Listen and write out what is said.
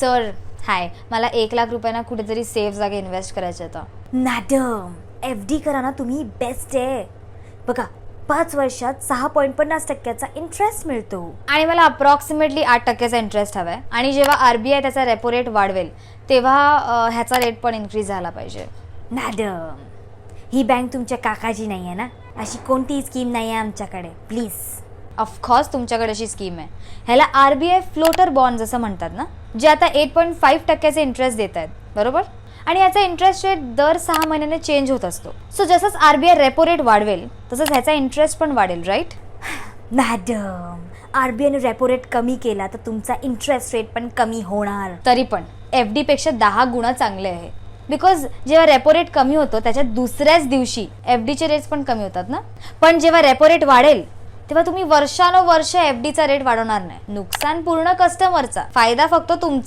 Sir hi मला एक लाख रुपयांना कुठेतरी सेफ जागे इन्व्हेस्ट करायचे होतं मॅडम एफ डी करा ना तुम्ही बेस्ट आहे. बघा पाच वर्षात सहा पॉईंट पन्नास टक्क्याचा इंटरेस्ट मिळतो. आणि मला अप्रॉक्सिमेटली आठ टक्क्याचा इंटरेस्ट हवा आहे आणि जेव्हा आर बी आय त्याचा रेपो रेट वाढवेल तेव्हा अं, ह्याचा रेट पण इन्क्रीज झाला पाहिजे. मॅडम ही बँक तुमच्या काकाची नाही आहे ना? अशी कोणतीही स्कीम नाही आहे आमच्याकडे प्लीज ऑफकोर्स तुमच्याकडे अशी स्कीम आहे. ह्याला R B I floater bond जसं म्हणतात ना? जे आता एट पॉईंट फाईव्ह टक्क्याचे इंटरेस्ट देत आहेत बरोबर? आणि याचा इंटरेस्ट रेट दर सहा महिन्याने चेंज होत असतो. सो जसंच R B I repo rate वाढवेल तसंच ह्याचा इंटरेस्ट पण वाढेल राईट मॅडम आर बी आयने रेपो रेट कमी केला तर तुमचा इंटरेस्ट रेट पण कमी होणार. तरी पण एफ डीपेक्षा दहा गुणा चांगले आहे. बिकॉज जेव्हा रेपो रेट कमी होतो त्याच्या दुसऱ्याच दिवशी एफ डीचे रेट्स पण कमी होतात ना? पण जेव्हा रेपो रेट वाढेल तेव्हा तुम्ही वर्षानुवर्ष एफ डीचा रेट वाढवणार नाही. नुकसान पूर्ण कस्टमरचा फायदा फक्त तुमचा.